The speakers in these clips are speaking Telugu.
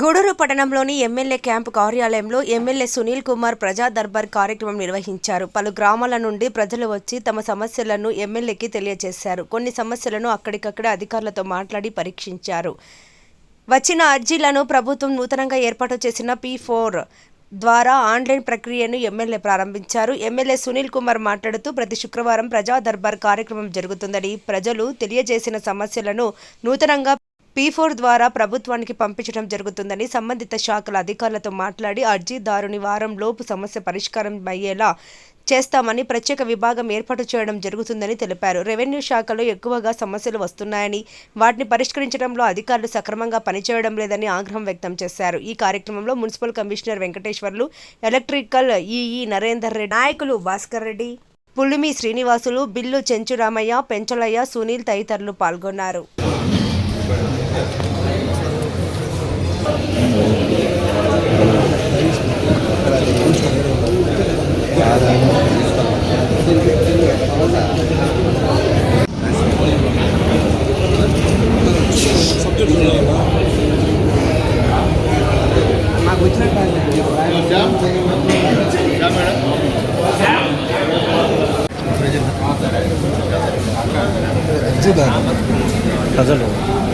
గూడూరు పట్టణంలోని ఎమ్మెల్యే క్యాంపు కార్యాలయంలో ఎమ్మెల్యే సునీల్ కుమార్ ప్రజా దర్బార్ కార్యక్రమం నిర్వహించారు. పలు గ్రామాల నుండి ప్రజలు వచ్చి తమ సమస్యలను ఎమ్మెల్యేకి తెలియజేశారు. కొన్ని సమస్యలను అక్కడికక్కడ అధికారులతో మాట్లాడి పరీక్షించారు. వచ్చిన అర్జీలను ప్రభుత్వం నూతనంగా ఏర్పాటు చేసిన పీ ఫోర్ ద్వారా ఆన్లైన్ ప్రక్రియను ఎమ్మెల్యే ప్రారంభించారు. ఎమ్మెల్యే సునీల్ కుమార్ మాట్లాడుతూ ప్రతి శుక్రవారం ప్రజా దర్బార్ కార్యక్రమం జరుగుతుందని ప్రజలు తెలియజేసిన సమస్యలను నూతనంగా పీ ఫోర్ ద్వారా ప్రభుత్వానికి పంపించడం జరుగుతుందని సంబంధిత శాఖల అధికారులతో మాట్లాడి అర్జీదారుని వారం లోపు సమస్య పరిష్కారం అయ్యేలా చేస్తామని ప్రత్యేక విభాగం ఏర్పాటు చేయడం జరుగుతుందని తెలిపారు. రెవెన్యూ శాఖలో ఎక్కువగా సమస్యలు వస్తున్నాయని వాటిని పరిష్కరించడంలో అధికారులు సక్రమంగా పనిచేయడం లేదని ఆగ్రహం వ్యక్తం చేశారు. ఈ కార్యక్రమంలో municipal commissioner Venkateswarlu electrical EE Narender Reddy నాయకులు భాస్కర్ రెడ్డి పులిమి శ్రీనివాసులు బిల్లు చెంచురామయ్య పెంచలయ్య సునీల్ తదితరులు పాల్గొన్నారు. ప్రజలు.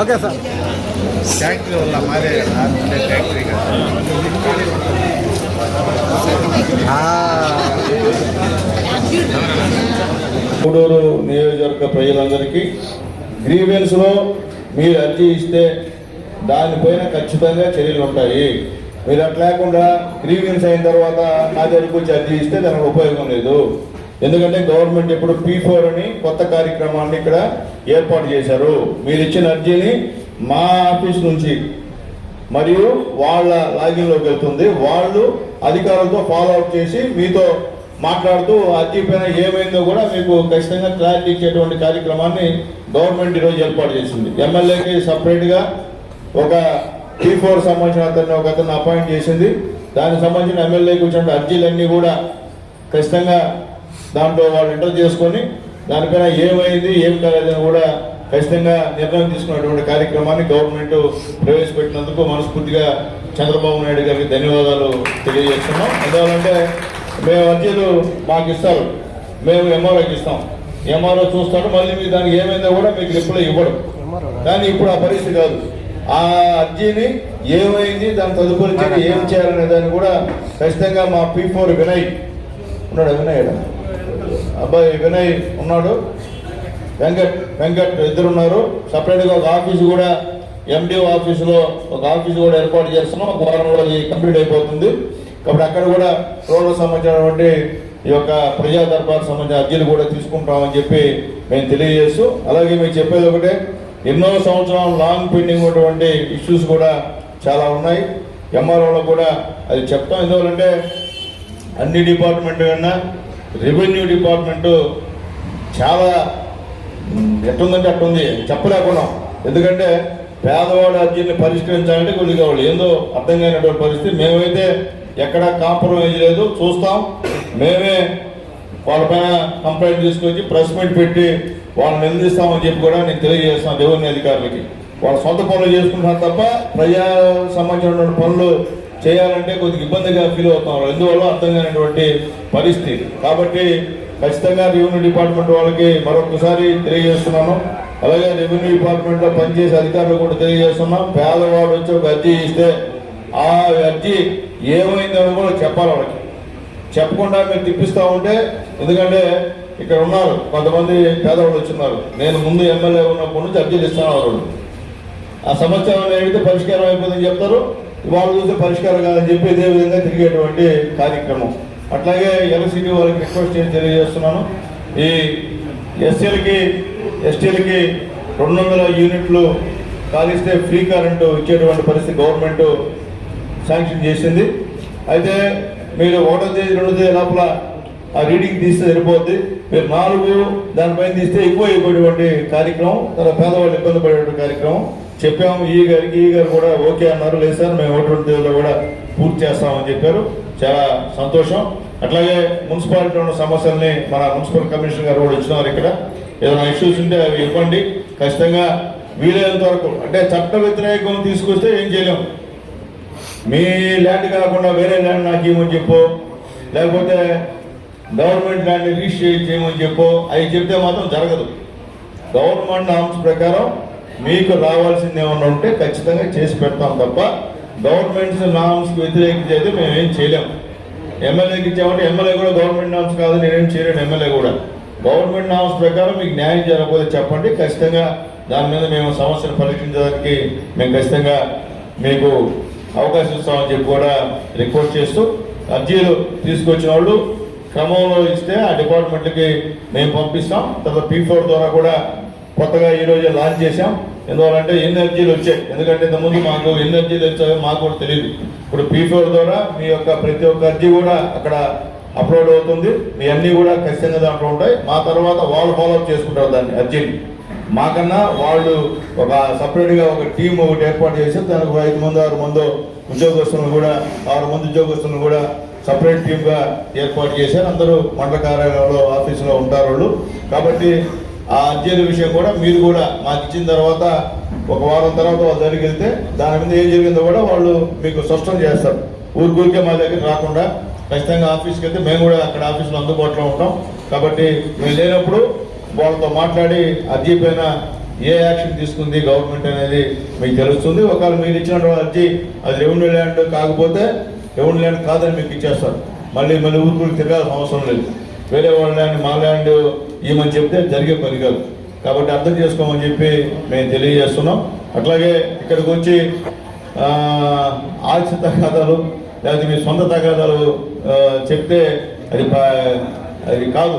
Okay sir. ఫ్యాక్టరీ వల్ల మాదే ఫ్యాక్టరీ గూడూరు నియోజకవర్గ ప్రజలందరికీ గ్రీవెన్స్లో మీరు అర్జీ ఇస్తే దానిపైన ఖచ్చితంగా చర్యలు ఉంటాయి. మీరు అట్లా లేకుండా గ్రీవెన్స్ అయిన తర్వాత నా దగ్గరకు వచ్చి అర్జీ ఇస్తే దానికి ఉపయోగం లేదు. ఎందుకంటే గవర్నమెంట్ ఇప్పుడు పీ ఫోర్ అని కొత్త కార్యక్రమాన్ని ఇక్కడ ఏర్పాటు చేశారు. మీరు ఇచ్చిన అర్జీని మా ఆఫీస్ నుంచి మరియు వాళ్ళ లాగిన్లోకి వెళ్తుంది. వాళ్ళు అధికారులతో ఫాలో అప్ చేసి మీతో మాట్లాడుతూ అర్జీ పైన ఏమైందో కూడా మీకు ఖచ్చితంగా క్లారిటీ ఇచ్చేటువంటి కార్యక్రమాన్ని గవర్నమెంట్ ఈరోజు ఏర్పాటు చేసింది. ఎమ్మెల్యేకి సపరేట్గా ఒక టీ ఫోర్ సంబంధించిన అతన్ని ఒక అతను అపాయింట్ చేసింది. దానికి సంబంధించిన ఎమ్మెల్యేకి వచ్చిన అర్జీలన్నీ కూడా ఖచ్చితంగా దాంట్లో వాళ్ళు ఎంటర్ చేసుకొని దానిపైన ఏమైంది ఏం కాలేదని కూడా ఖచ్చితంగా నిర్ణయం తీసుకున్నటువంటి కార్యక్రమాన్ని గవర్నమెంట్ ప్రవేశపెట్టినందుకు మనస్ఫూర్తిగా చంద్రబాబు నాయుడు గారికి ధన్యవాదాలు తెలియజేస్తున్నాం. ఎందువల్లంటే మేము అర్జీలు మాకు ఇస్తారు. మేము ఎంఆర్ఓకి ఇస్తాం. ఎంఆర్ఓ చూస్తాడు మళ్ళీ మీ దానికి ఏమైందో కూడా మీకు రిప్లై ఇవ్వడం. కానీ ఇప్పుడు ఆ పరిస్థితి కాదు. ఆ అర్జీని ఏమైంది దాని తదుపరి ఏం చేయాలనే దాన్ని కూడా ఖచ్చితంగా మా పీ ఫోర్ వినయ్ ఉన్నాడు? వినయ్ అబ్బాయి వినయ్ ఉన్నాడు. వెంకట్ వెంకట్ ఇద్దరు ఉన్నారు సపరేట్గా ఒక ఆఫీస్ కూడా ఎండిఓ ఆఫీసులో ఒక ఆఫీస్ కూడా ఏర్పాటు చేస్తున్నాం. ఒక వారం రోజు కంప్లీట్ అయిపోతుంది. కాబట్టి అక్కడ కూడా రోడ్లకు సంబంధించినటువంటి ఈ యొక్క ప్రజా దర్బార్ సంబంధించిన అర్జీలు కూడా తీసుకుంటామని చెప్పి మేము తెలియజేస్తూ అలాగే మీకు చెప్పేది ఒకటే ఎన్నో సంవత్సరాలు లాంగ్ పెండింగ్ ఉన్నటువంటి ఇష్యూస్ కూడా చాలా ఉన్నాయి. ఎంఆర్ఓలో కూడా అది చెప్తాం. ఎందువల్లంటే అన్ని డిపార్ట్మెంట్ కన్నా రెవెన్యూ డిపార్ట్మెంటు చాలా ఎట్టుందంటే అట్టుంది. చెప్పలేకున్నాం. ఎందుకంటే పేదవాడు అర్జీని పరిష్కరించాలంటే కొద్దిగా వాళ్ళు ఏందో అర్థం కానటువంటి పరిస్థితి. మేమైతే ఎక్కడ కాంప్రమైజ్ లేదు. చూస్తాం. మేమే వాళ్ళపైన కంప్లైంట్ తీసుకొచ్చి ప్రెస్ మీట్ పెట్టి వాళ్ళని నిందిస్తామని చెప్పి కూడా నేను తెలియజేస్తాను రెవెన్యూ అధికారులకి. వాళ్ళ సొంత పనులు చేసుకుంటున్నారు తప్ప ప్రజా సంబంధించిన పనులు చేయాలంటే కొద్దిగా ఇబ్బందిగా ఫీల్ అవుతాం ఎందువల్ల? అర్థం కానిటువంటి పరిస్థితి. కాబట్టి ఖచ్చితంగా రెవెన్యూ డిపార్ట్మెంట్ వాళ్ళకి మరొకసారి తెలియజేస్తున్నాను. అలాగే రెవెన్యూ డిపార్ట్మెంట్లో పనిచేసే అధికారులు కూడా తెలియజేస్తున్నాం. పేదవాడు వచ్చి ఒక అర్జీ ఇస్తే ఆ అర్జీ ఏమైందని కూడా చెప్పాలి వాళ్ళకి. చెప్పకుండా మీరు తిప్పిస్తూ ఉంటే ఎందుకంటే ఇక్కడ ఉన్నారు కొంతమంది పేదవాళ్ళు వచ్చిన్నారు నేను ముందు ఎమ్మెల్యే ఉన్నప్పటి నుంచి అర్జీలు ఇస్తాను వాళ్ళు. ఆ సమస్య ఏమైతే పరిష్కారం అయిపోతుందని చెప్తారు. వాళ్ళు చూస్తే పరిష్కారం కాదని చెప్పి ఇదే విధంగా తిరిగేటువంటి కార్యక్రమం. అట్లాగే ఎల్సిటీ వాళ్ళకి రిక్వెస్ట్ చేసి తెలియజేస్తున్నాను. ఈ ఎస్సీలకి ఎస్టీలకి రెండు వందల యూనిట్లు కాలిస్తే ఫ్రీ కరెంటు ఇచ్చేటువంటి పరిస్థితి గవర్నమెంట్ శాంక్షన్ చేసింది. అయితే మీరు ఒకటో తేదీ రెండో తేదీ లోపల ఆ రీడింగ్ తీస్తే సరిపోద్ది. మీరు నాలుగు దానిపైన తీస్తే ఎక్కువ అయిపోయేటువంటి కార్యక్రమం చాలా పేదవాళ్ళు ఇబ్బంది పడేటువంటి కార్యక్రమం. చెప్పాము ఈ గారికి ఈ గారు కూడా ఓకే అన్నారు. లేదు సార్ మేము ఓటువంటి తేదీలో కూడా పూర్తి చేస్తామని చెప్పారు. చాలా సంతోషం. అట్లాగే మున్సిపాలిటీ ఉన్న సమస్యల్ని మన మున్సిపల్ కమిషనర్ గారు కూడా ఇచ్చినారు ఇక్కడ. ఏదైనా ఇష్యూస్ ఉంటే అవి ఇవ్వండి. ఖచ్చితంగా వీలైనంత వరకు అంటే చట్ట వ్యతిరేకం తీసుకొస్తే ఏం చేయలేము మీ ల్యాండ్ కాకుండా వేరే ల్యాండ్ నాకు ఏమని చెప్పు. లేకపోతే గవర్నమెంట్ ల్యాండ్ రిజిస్ట్రేట్ చేయమని చెప్పు. అవి చెప్తే మాత్రం జరగదు. గవర్నమెంట్ నామ్స్ ప్రకారం మీకు రావాల్సింది ఏమన్నా ఉంటే ఖచ్చితంగా చేసి పెడతాం తప్ప గవర్నమెంట్ నామ్స్కి వ్యతిరేకించి అయితే మేము ఏం చేయలేము. ఎమ్మెల్యేకి ఇచ్చామంటే ఎమ్మెల్యే కూడా గవర్నమెంట్ నామ్స్ కాదు నేనేం చేయలేను ఎమ్మెల్యే కూడా. గవర్నమెంట్ నామ్స్ ప్రకారం మీకు న్యాయం జరగకపోతే చెప్పండి ఖచ్చితంగా దాని మీద మేము సమస్యను పరిష్కరించడానికి మేము ఖచ్చితంగా మీకు అవకాశం ఇస్తామని చెప్పి కూడా రిక్వెస్ట్ చేస్తూ అర్జీలు తీసుకొచ్చిన వాళ్ళు క్రమంలో ఇస్తే ఆ డిపార్ట్మెంట్కి మేము పంపిస్తాం. తర్వాత పీ ఫోర్ ద్వారా కూడా కొత్తగా ఈరోజు లాంచ్ చేశాం. ఎందువల్లంటే ఎనర్జీలు వచ్చాయి. ఎందుకంటే ఇంతకుముందు మాకు ఎనర్జీలు వచ్చాయో మాకు కూడా తెలియదు ఇప్పుడు పీఫోర్ ద్వారా మీ యొక్క ప్రతి ఒక్క అర్జీ కూడా అక్కడ అప్లోడ్ అవుతుంది. మీ అన్నీ కూడా ఖచ్చితంగా దాంట్లో ఉంటాయి. మా తర్వాత వాళ్ళు ఫాలోఅప్ చేసుకుంటారు దాన్ని అర్జీని. మాకన్నా వాళ్ళు ఒక సపరేట్గా ఒక టీం ఒకటి ఏర్పాటు చేసి దానికి ఐదు మంది ఆరు మంది ఉద్యోగస్తులను కూడా ఆరు మంది ఉద్యోగస్తులను కూడా సపరేట్ టీమ్గా ఏర్పాటు చేశారు. అందరూ మండల కార్యాలయంలో ఆఫీసులో ఉంటారు వాళ్ళు. కాబట్టి ఆ అర్జీల విషయం కూడా మీరు కూడా మాకు ఇచ్చిన తర్వాత ఒక వారం తర్వాత వాళ్ళు దగ్గరికి వెళ్తే దాని మీద ఏం జరిగిందో కూడా వాళ్ళు మీకు స్పష్టం చేస్తారు. ఊరికూరికే మా దగ్గర రాకుండా ఖచ్చితంగా ఆఫీస్కి వెళ్తే మేము కూడా అక్కడ ఆఫీస్లో అందుబాటులో ఉంటాం. కాబట్టి మేము లేనప్పుడు వాళ్ళతో మాట్లాడి అర్జీ పైన ఏ యాక్షన్ తీసుకుంది గవర్నమెంట్ అనేది మీకు తెలుస్తుంది. ఒకవేళ మీరు ఇచ్చిన అర్జీ అది రెవెన్యూ ల్యాండ్ కాకపోతే రెవెన్యూ ల్యాండ్ కాదని మీకు ఇచ్చేస్తారు. మళ్ళీ మళ్ళీ ఊరికి తిరగాల్సిన అవసరం లేదు. వేరే వాళ్ళ ల్యాండ్ మా ల్యాండ్ ఇవ్వమని చెప్తే జరిగే పని కాదు. కాబట్టి అర్థం చేసుకోమని చెప్పి మేము తెలియజేస్తున్నాం. అట్లాగే ఇక్కడికి వచ్చి ఆ, ఆస్తి తగాదాలు లేకపోతే మీ సొంత తగాదాలు చెప్తే అది అది కాదు.